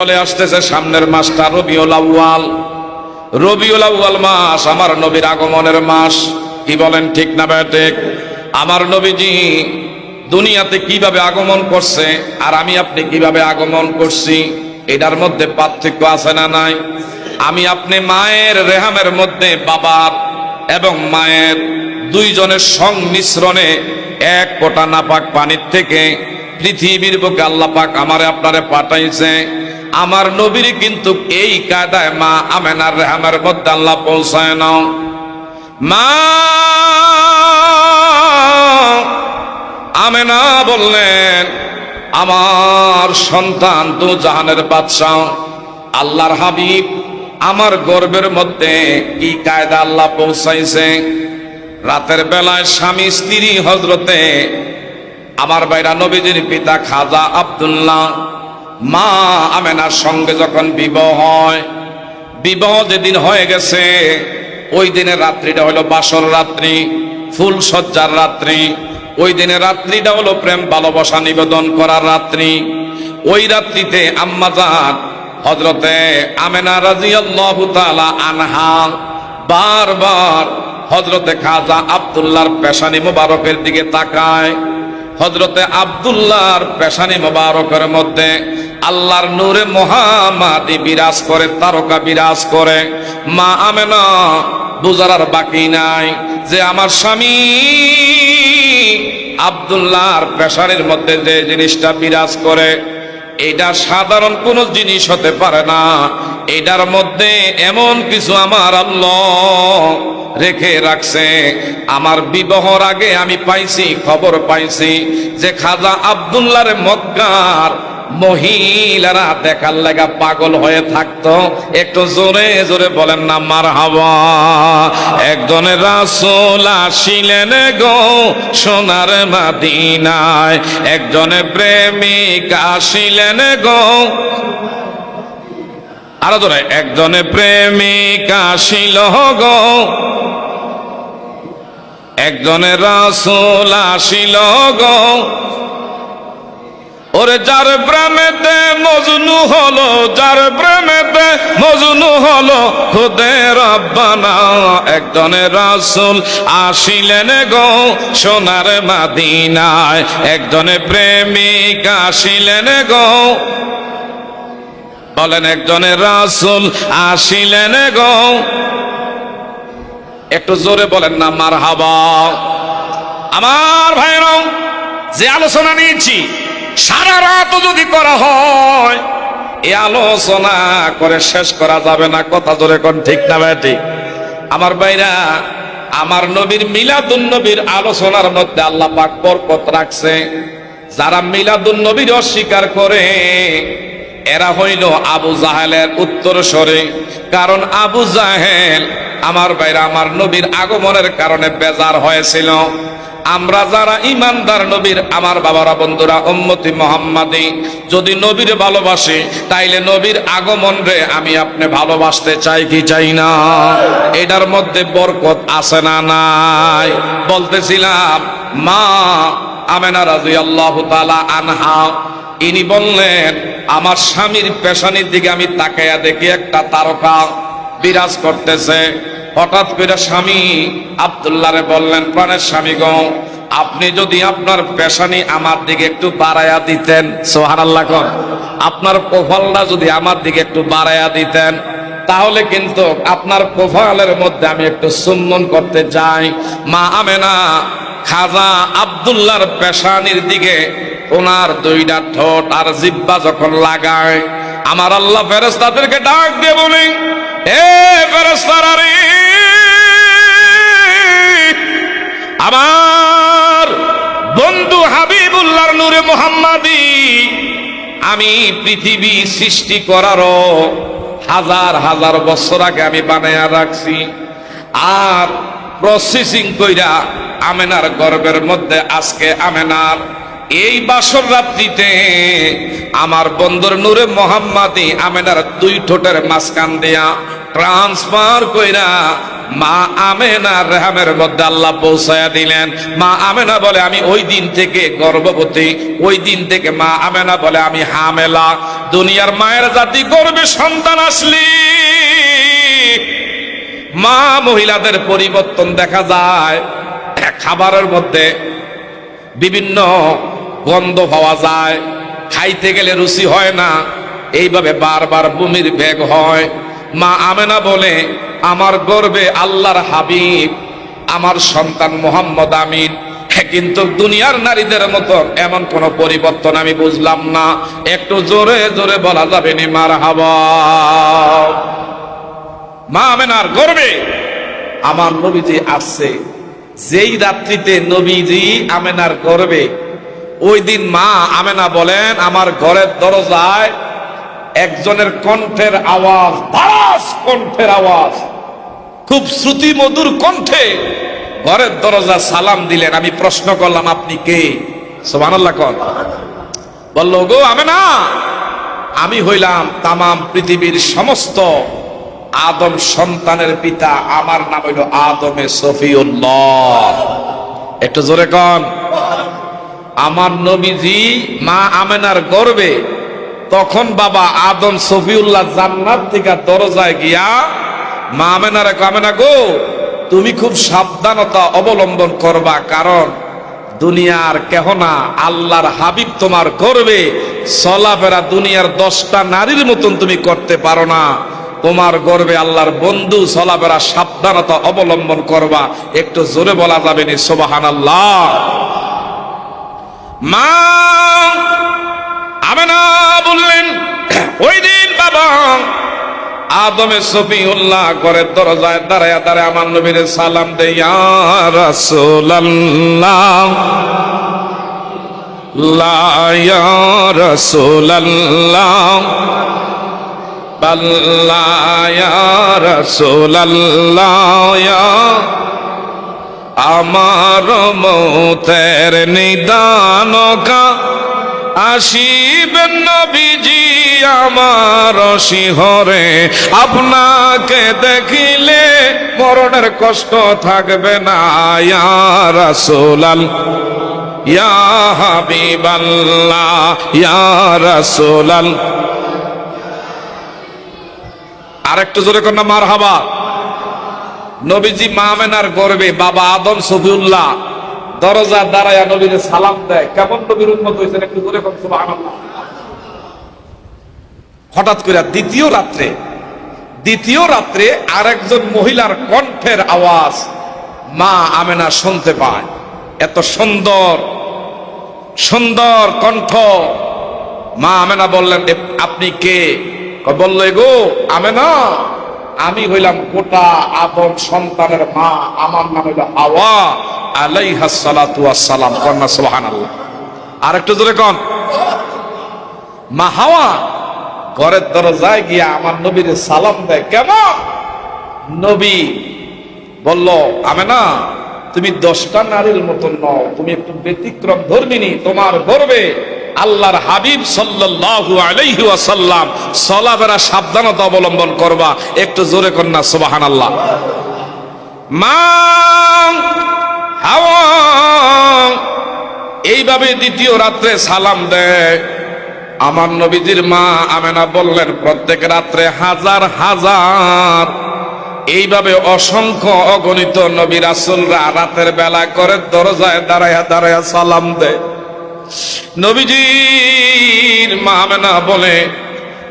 চলে আসতেছে সামনের মাসটা, রবিউল আউয়াল। রবিউল আউয়াল মাস, আমার নবীর আগমনের মাস। কি বলেন ঠিক না ব্যাটেক আমার নবীজি দুনিয়াতে কীভাবে আগমন করছে আর আমি আপনি কীভাবে আগমন করছি, এটার মধ্যে পার্থক্য আছে না নাই? আমি আপনি মায়ের রেহামের মধ্যে বাবার এবং মায়ের দুইজনের সংমিশ্রণে এক কোটা নাপাক পানির থেকে পৃথিবীর বুকে আল্লাহ পাক আমারে আপনারে পাঠাইছে। আমার নবীর কিন্তু এই কায়দায় মা আমেনার রেহামের মধ্যে আল্লাহ পৌঁছায় নাও মা আমেনা বললেন, আমার সন্তান তো জাহানের বাদশাহ, আল্লাহর হাবিব, আমার গর্বের মধ্যে কি কায়দা আল্লাহ পৌঁছাইছে? রাতের বেলায় স্বামী স্ত্রী হজরতে আমার বাইরা নবীজির পিতা খাজা আব্দুল্লাহ, মা আমেনার সঙ্গে যখন বিবাহ হয়, বিবাহ যেদিন হয়ে গেছে, ওই দিনের রাত্রিটা হলো বাসর রাত্রি, ফুল সজ্জার রাত্রি। ওই দিনের রাত্রিটা হলো প্রেম, ভালোবাসা নিবেদন করার রাত্রি। ওই রাত্রিতে আম্মাজান হজরতে আমেনা রাজিয়াল্লাহু তাআলা আনহা, বারবার হজরতে খাজা আব্দুল্লাহর পেশানি মুবারকের দিকে তাকায়। হজরতে আব্দুল্লাহর পেশানি মোবারকের মধ্যে আল্লাহর নূরে মহামাদি বিরাজ করে, তারকা বিরাজ করে। মা আমেনা আর বাকি নাই যে আমার স্বামী আব্দুল্লাহর পেশানির মধ্যে যে জিনিসটা বিরাজ করে, এটা সাধারণ কোন জিনিস হতে পারে না। এটার মধ্যে এমন কিছু আমার আল্লাহ রেখে রাখছে। আমার বিবাহর আগে আমি পাইছি, খবর পাইছি যে খাজা আব্দুল্লাহর মক্কার মহিলারা দেখার লাগা পাগল হয়ে থাকতো। একটু জোরে জোরে বলেন না মার হাওয়া একজনের রাসূল আসিলেন গো সোনার মাদিনায়। একজনে প্রেমিক আসিলেন গো আরও ধরে একজনে প্রেমিক আসিল গো একজনে রাসূল আসিল গো। ওরে যার প্রেমেতে মজনু হলো, যার প্রেমেতে মজনু হলো, খুদে রব্বানা একজনে রাসূল আসিলেন গো সোনার মাদিনায়। একজনে প্রেমিক আসিলেন গো। বলেন, একজনের রাসূল আসিলেন গো। একটু জোরে বলেন না মার আমার ভাইরাও যে আলোচনা নিয়েছি, সারা রাত যদি করা হয় এই আলোচনা করে শেষ করা যাবে না, কথা জোরে কোন ঠিক না ব্যাটি আমার ভাইরা, আমার নবীর মিলাদুন নবীর আলোচনার মধ্যে আল্লাহ পাক বরকত রাখছে। যারা মিলাদুন নবীর অস্বীকার করে, এরা হইল আবু জাহেলের উত্তর সরে কারণ আবু জাহেল আমার বাইরে আমার নবীর আগমনের কারণে বেজার হয়েছিল। আমরা যারা ইমানদার নবীর, আমার বাবারা, বন্ধুরা, উম্মতি মোহাম্মদী, যদি নবীর ভালোবাসি, তাইলে নবীর আগমন রে আমি আপনি ভালোবাসতে চাই কি চাই না? এটার মধ্যে বরকত আছে না নাই? বলতেছিলাম, মা আমেনা রাজি আল্লাহ আনহা, ইনি বললেন, আমার স্বামীর পেশানির দিকে আমি তাকাইয়া দেখি একটা তারকা। বিরাজ করতেছে। হঠাৎ করে স্বামী আবদুল্লাহরে বললেন, প্রাণের স্বামী গো, আপনি যদি আপনার পেশানি আমার দিকে একটু বাড়াইয়া দিতেন সোহান আল্লাহ কর, আপনার প্রোফাইলটা যদি আমার দিকে একটু বাড়াইয়া দিতেন, তাহলে কিন্তু আপনার প্রোফাইলের মধ্যে আমি একটু সুন্দর করতে চাই মা আমেনা খাজা আবদুল্লাহর পেশানির দিকে ওনার দুইটা ঠোঁট আর জিব্বা যখন লাগায়, আমার আল্লাহ ফেরেস্তাদেরকে ডাক দিয়ে বলি এ ফেরেস্তারা রে আমার বন্ধু হাবিবুল্লাহর নূরে মোহাম্মদী, আমি পৃথিবী সৃষ্টি করারও হাজার হাজার বছর আগে আমি বানায়া রাখছি। আর প্রসেসিং কইরা আমেনার গর্বের মধ্যে আজকে আমেনার এই বাসর রাত্রিতে আমার বন্দর নূরে মোহাম্মদী আমেনার দুই ঠোঁটের মাঝখান দিয়া ট্রান্সফার কইরা মা আমেনা রেহামের মধ্যে আল্লাহ পৌঁছায়া দিলেন। মা আমেনা বলে, আমি ওই দিন থেকে গর্ভবতী, ওই দিন থেকে মা আমেনা বলে, আমি হামেলা। দুনিয়ার মায়ের জাতি গর্বে সন্তান আসলি। মা মহিলাদের পরিবর্তন দেখা যায়। খাবারের মধ্যে বিভিন্ন গন্ধ পাওয়া যায়। খাইতে গেলে রুচি হয় না। এইভাবে বারবার বমির বেগ হয়। মা আমেনা বলে আমার গর্বে আল্লাহর হাবিব আমার সন্তান মোহাম্মদ আমিন। হ্যাঁ, কিন্তু দুনিয়ার নারীদের মতো এমন কোন পরিবর্তন আমি বুঝলাম না। একটু জোরে জোরে বলা যাবে নি মার মা আমেনার গর্বে আমার নবীজি আসছে। যেই রাত্রিতে নবীজি আমেনার গর্বে ওই দিন মা আমেনা বলেন, আমার ঘরের দরজায় একজনের কণ্ঠের আওয়াজ দাস কণ্ঠের আওয়াজ, খুব শ্রুতি মধুর কণ্ঠে ঘরের দরজা সালাম দিলেন। আমি প্রশ্ন করলাম, আপনি কে? বলল গো আমেনা, আমি হইলাম তামাম পৃথিবীর সমস্ত আদম সন্তানের পিতা। আমার নাম হইল আদমে সফিউল্লাহ। একটু জোরে কন। আমার নবীজি মা আমেনার গর্বে তখন বাবা আদম সফিউল্লাহ জান্নাত থেকে দরজায় গিয়া, মা আমেনার কামেনা গো, তুমি খুব সাবধানতা অবলম্বন করবা, কারণ দুনিয়ার কেহ না আল্লাহর হাবিব তোমার করবে চলাফেরা দুনিয়ার দশটা নারীর মতন তুমি করতে পারো না। তোমার গর্বে আল্লাহর বন্ধু চলাফেরা সাবধানতা অবলম্বন করবা। একটু জোরে বলা যাবে নি সোবাহান আল্লাহ মা আমেনা বললেন, ওই দিন বাবা, আদমে সফিউল্লাহ করে দরজায় দাঁড়ায় দাঁড়ায় আমার নবীর সালাম দে ইয়া রাসূলুল্লাহ। বাল্লা ইয়া রাসূলুল্লাহ, ইয়া আমার মৌতের নিদান কা আসিবেন নবীজি আমার শিহরে। আপনাকে দেখিলে মরণের কষ্ট থাকবে না। ইয়া রাসূলাল, ইয়া হাবিবাল্লাহ আরেকটু জোরে কন্যা মার হাবা নবীজি মামেনার গর্বে বাবা আদম সফিউল্লাহ দরজা দাঁড়ায় নবীরে সালাম দেয়। কেমন নবীর উন্মত হয়েছেন একটু সুবহানাল্লাহ। হঠাৎ করে দ্বিতীয় রাত্রে দ্বিতীয় রাত্রে আরেকজন মহিলার কণ্ঠের আওয়াজ মা আমেনা শুনতে পায়। এত সুন্দর সুন্দর কণ্ঠ। মা আমেনা বললেন আপনি কে? বলল গো আমেনা। আমি হইলাম গোটা আদম সন্তানের মা, আমার নাম হইল হাওয়া। আলাইহা সালাতু সালাম। কন্যা সুবহানাল্লাহ। আর একটু জোরে কন? মা হাওয়া, ঘরের দরজায় গিয়া আমার নবীর সালাম দেয়। কেমন নবী বলল আমি না তুমি দশটা নারীর মতন নও, তুমি একটু ব্যতিক্রম ধর্মিনী, তোমার গর্বে। আল্লাহর হাবিব সাল্লাল্লাহু আলাইহি ওয়াসাল্লাম চলাফেরা সাবধানতা অবলম্বন করবা। একটু জোরে কন্যা সুবহানাল্লাহ। মা হাওয়া, এইভাবে দ্বিতীয় রাত্রে সালাম দেয়। আমার নবীজির মা আমেনা বললেন, প্রত্যেক রাত্রে হাজার হাজার। এইভাবে অসংখ্য অগণিত নবী রাসুলরা রাতের বেলা করে দরজায় দাঁড়ায়া দাঁড়ায়া সালাম দেয়। নবীজির মা আমেনা বলে,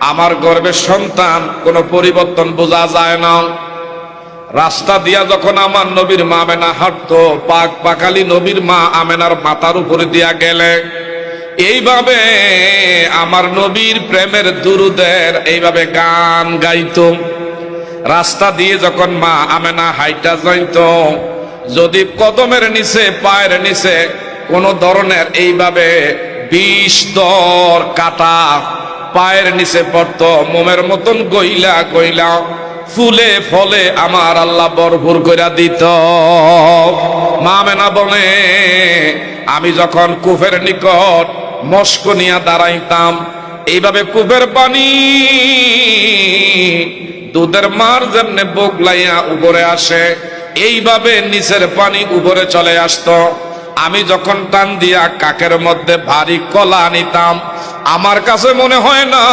আমার গর্বের সন্তান, কোনো পরিবর্তন বোঝা যায় না। রাস্তা দিয়া যখন আমার নবীর মা আমেনা হাঁটতো, পাক পাকালি নবীর মা আমেনার মাথার উপরে দিয়া গেলে। এইভাবে আমার নবীর প্রেমের দুরুদের এইভাবে গান গাইত। রাস্তা দিয়ে যখন মা আমেনা হাইটা যাইত, যদি কদমের নিচে, পায়ের নিচে কোন ধরনের এইভাবে বিষ দর কাটা, পায়ের নিচে পড়ত, মোমের মতন গইলা গইলা, ফুলে ফলে আমার আল্লাহ বরভুর কইরা দিত। মা মেনা বলে, আমি যখন কুফের নিকট মস্ক নিয়া দাঁড়াইতাম, এইভাবে কুফের পানি দুধের মার যেমনে বগলাইয়া উপরে আসে, এইভাবে নিচের পানি উপরে চলে আসতো। আমি যখন টান দিয়া কাকের মধ্যে ভারী কলা নিতাম আমার কাছে মনে হয় না,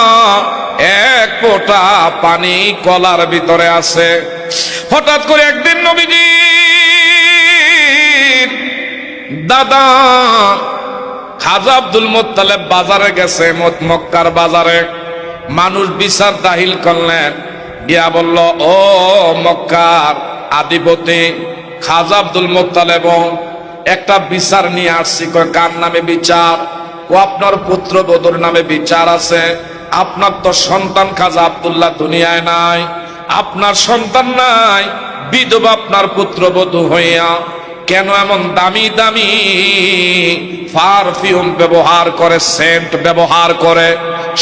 এক ফোঁটা পানি কলার ভিতরে আছে। হঠাৎ করে একদিন নবীজি, দাদা, খাজা আব্দুল মোত্তালেব বাজারে গেছে মক্কার বাজারে। মানুষ বিচার দাহিল করলেন। গিয়া বলল, ও মক্কার আধিপতি, খাজা আব্দুল মোত্তালেব একটা বিচার নিয়ে আসছি কার নামে বিচার? ও আপনার পুত্র বধুর নামে বিচার আছে। আপনার তো সন্তান খাজা আব্দুল্লাহ দুনিয়ায় নাই। আপনার সন্তান নাই, বিধবা আপনার পুত্রবধূ হইয়া। কেন এমন দামি দামি পারফিউম ব্যবহার করে, সেন্ট ব্যবহার করে?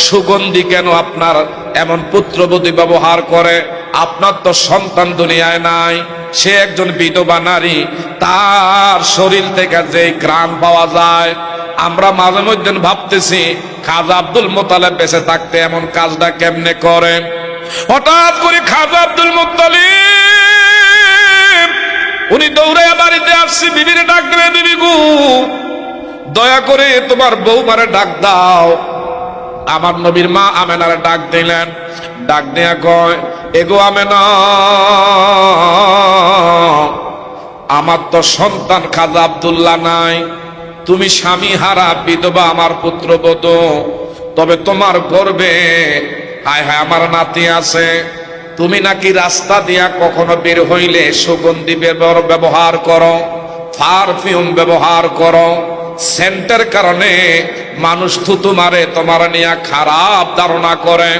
সুগন্ধি কেন আপনার এমন পুত্রবধূ ব্যবহার করে? আপনার তো সন্তান দুনিয়ায় নাই। সে একজন বিধবা নারী, তার শরীর থেকে যে গ্রাম পাওয়া যায়, আমরা মাঝে মধ্যে ভাবতেছি, খাজা আব্দুল মোতালেব বেঁচে থাকতে এমন কাজটা কেমনে করে? হঠাৎ করে খাজা আব্দুল মোত্তালিব উনি দৌড়ে বাড়িতে আসছি, বিবিরে ডাক দেবে, বিবি গু, দয়া করে তোমার বৌমারে ডাক দাও। আমার নবীর মা আমেনারে ডাক দিলেন ডাক দেয়া কয়, এগো আমেনা, আমার তো সন্তান খাজা আব্দুল্লাহ নাই। তুমি স্বামী হারা বিধবা আমার পুত্র পুত্রবধূ। তবে তোমার গর্বে, হায় হায় আমার নাতি আছে। তুমি নাকি রাস্তা দিয়া কখনো বের হইলে সুগন্ধি ব্যবহার করো, পারফিউম ব্যবহার করো। সেন্টের কারণে মানুষ থুতু তোমারে তোমার নিয়ে খারাপ ধারণা করে।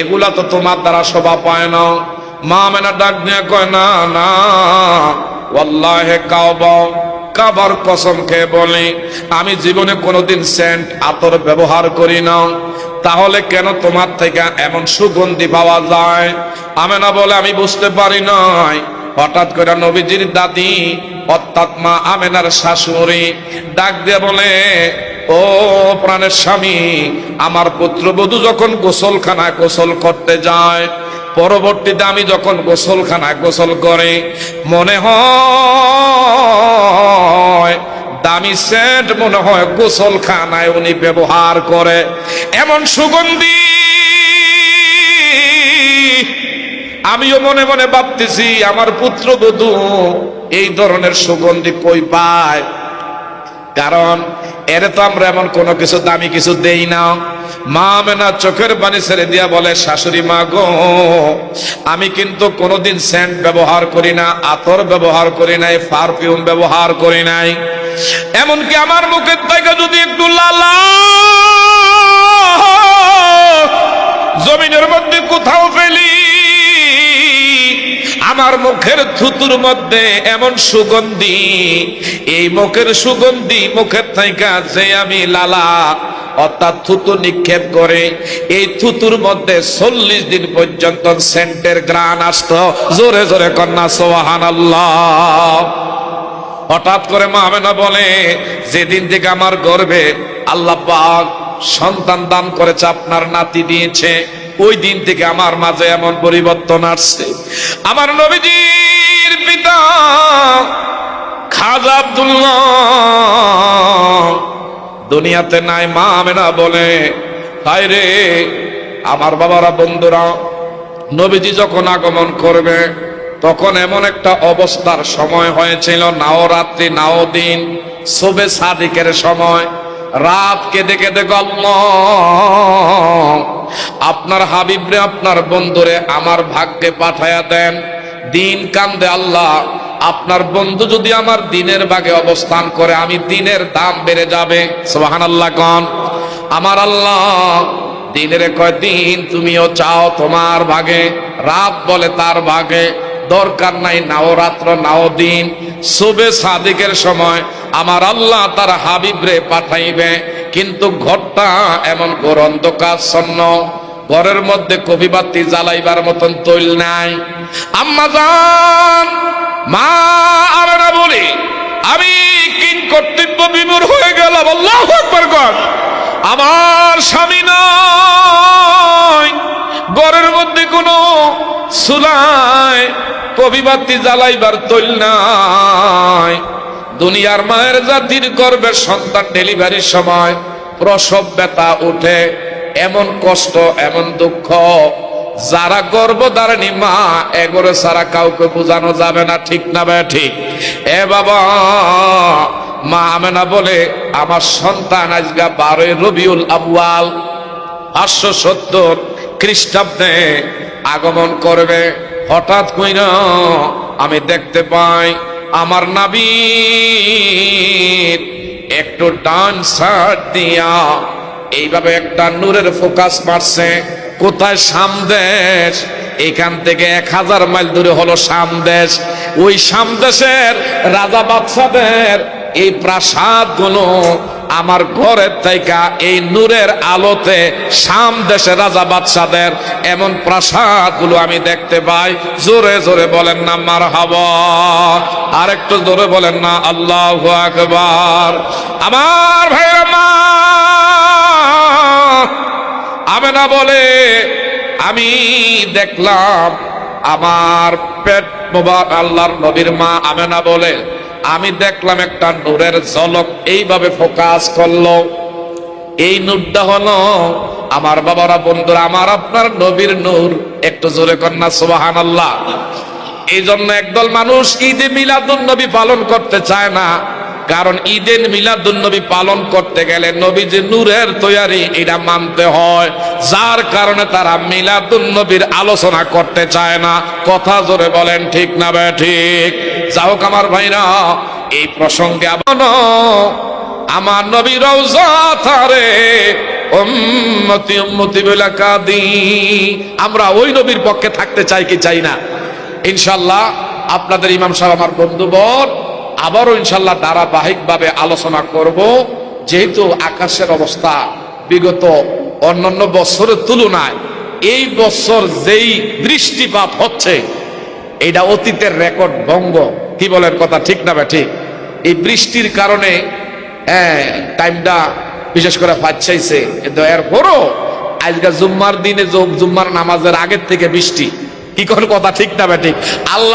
এগুলা তো তোমার দ্বারা শোভা পায় না। মা মেনা ডাক নিয়ে কয়, না না, ওয়াল্লাহে কাবা কাবার কসম খেয়ে বলি, আমি জীবনে কোনোদিন সেন্ট আতর ব্যবহার করি না। তাহলে কেন তোমার থেকে এমন সুগন্ধি পাওয়া যায়? আমেনা বলে, আমি বুঝতে পারি নাই। হঠাৎ করে নবীজির দাদি, অর্থাৎ মা আমেনার শাশুড়ি, ডাক দিয়ে বলে ও প্রাণের স্বামী, আমার পুত্রবধূ যখন গোসলখানায় গোসল করতে যায়, পরবর্তীতে আমি যখন গোসলখানায় গোসল করে, মনে হয় দামি সেন্ট মনে হয় গোসলখানায় উনি ব্যবহার করে। এমন সুগন্ধি আমিও মনে মনে ভাবতেছি, আমার পুত্রবধূ এই ধরনের সুগন্ধি কই পায়? কারণ এর তো আমরা এমন কোনো কিছু দামি কিছু দেই না। মা মেনা চোখের পানি ছেড়ে দিয়া বলে, শাশুড়ি মা গো, আমি কিন্তু কোনোদিন সেন্ট ব্যবহার করি না, আতর ব্যবহার করি নাই, পারফিউম ব্যবহার করি নাই। এমনকি আমার মুখের থেকে যদি একটু লালা, জমিনের মধ্যে কোথাও ফেলি আমার মুখের থুতুর মধ্যে এমন সুগন্ধি, এই মুখের সুগন্ধি মুখের থাইকা যে আমি লালা, অর্থাৎ থুতু নিক্ষেপ করে, এই থুতুর মধ্যে চল্লিশ দিন পর্যন্ত সেন্টের গ্রান আসত। জোরে জোরে কন্যা সোহান হঠাৎ করে মা আমেনা বলে, যেদিন থেকে আমার গর্বে আল্লাহ সন্তান দান করেছে, আপনার নাতি দিয়েছে ওই দিন থেকে আমার মাঝে এমন পরিবর্তন আসছে। আমার নবীজির পিতা খাজা আব্দুল্লাহ দুনিয়াতে নাই, মা আমেনা বলে তাই রে, আমার বাবারা, বন্ধুরা, নবীজি যখন আগমন করবে, তখন এমন একটা অবস্থার সময় হয়েছিল, নাও রাত্রি, নাও দিন শোবে সাদিকের সময়। রাত কেঁদে কেঁদে গল্প। আপনার হাবিবরে, আপনার বন্ধুরে আমার ভাগ্যে পাঠায়া দেন। দিন কান্দে আল্লাহ, আপনার বন্ধু যদি আমার দিনের বাগে অবস্থান করে, আমি দিনের দাম বেড়ে যাবে। সোহান আল্লাহ কন। আমার আল্লাহ, দিনের কয়, দিন তুমিও চাও তোমার ভাগে, রাত বলে তার ভাগে। দরকার নাই, নাও রাত্র, নাও দিন। শুভে সাদিকের সময় আমার আল্লাহ তার হাবিবরে পাঠাইবে। কিন্তু ঘরটা এমন ঘোর অন্ধকারচ্ছন্ন ঘরের মধ্যে কবি বাতি জ্বালাইবার মতন তৈল নাই। আম্মা যান মা আমরা বলি, আমি কিং কর্তব্য বিমূর হয়ে গেলাম, আল্লাহ আমার স্বামী নয়, ঘরের মধ্যে কোনো সুলাই জ্বালাইবার তৈল দুনিয়ার মায়ের জাতির গর্বের সন্তান ডেলিভারির সময় প্রসব ব্যথা উঠে এমন কষ্ট, এমন দুঃখ। যারা গর্ভধারণী মা এগোরে সারা কাউকে বোঝানো যাবে না, ঠিক না বে ঠিক? এ বাবা, মা আমেনা বলে, আমার সন্তান আজকে বারোই রবিউল আবুয়াল পাঁচশো সত্তর খ্রিস্টাব্দে আগমন করবে। হঠাৎ কইর আমি দেখতে পাই আমার নাবির একটু ডান সাইড দিয়া এইভাবে একটা নূরের ফোকাস মারছে। কোথায় সামদেশ এখান থেকে এক হাজার মাইল দূরে হলো সামদেশ ওই সামদেশের রাজা বাদশাদের এই প্রাসাদগুলো আমার ঘরের থেকে এই নূরের আলোতে সাম দেশের রাজা বাদশাদের এমন প্রাসাদগুলো আমি দেখতে পাই। জোরে জোরে বলেন না মার আর একটু জোরে বলেন না, আল্লাহ আকবার। আমার ভাইয়ের মা আমেনা বলে, আমি দেখলাম আমার পেট আল্লাহর নবীর মা আমেনা বলে আমি দেখলাম একটা নূরের ঝলক এইভাবে ফোকাস করল। এই নূরটা হলো আমার বাবারা, বন্ধুরা, আমার আপনার নবীর নূর। একটু জোরে কন্যা সুবাহান আল্লাহ এই জন্য একদল মানুষ ঈদে মিলাদুন নবী পালন করতে চায় না। কারণ ঈদের মিলাদুন নবী পালন করতে গেলে নবী যে নূরের তৈয়ারি এটা মানতে হয়। যার কারণে তারা মিলাদুন নবীর আলোচনা করতে চায় না। কথা জোরে বলেন, ঠিক না বে, ঠিক? হোক আমার ভাইরা, এই প্রসঙ্গে আমার নবী রওজা থারে, উম্মতি উম্মতি বলে কাদি। আমরা ওই নবীর পক্ষে থাকতে চাই কি চাই না? ইনশাল্লাহ আপনাদের ইমাম সাহেব আমার বন্ধুবর আবারও ইনশাল্লাহ ধারাবাহিকভাবে আলোচনা করব। যেহেতু আকাশের অবস্থা বিগত অন্যান্য বছরের তুলনায় এই বছর যেই বৃষ্টিপাত হচ্ছে, এটা অতীতের রেকর্ড ভঙ্গ। কি বলেন কথা ঠিক না বা ঠিক এই বৃষ্টির কারণে হ্যাঁ টাইমটা বিশেষ করে ফাচ্ছাইছে কিন্তু এরপরও আজকে জুম্মার দিনে জুম্মার নামাজের আগের থেকে বৃষ্টি। কি কোন কথা ঠিক না বা ঠিক আল্লাহ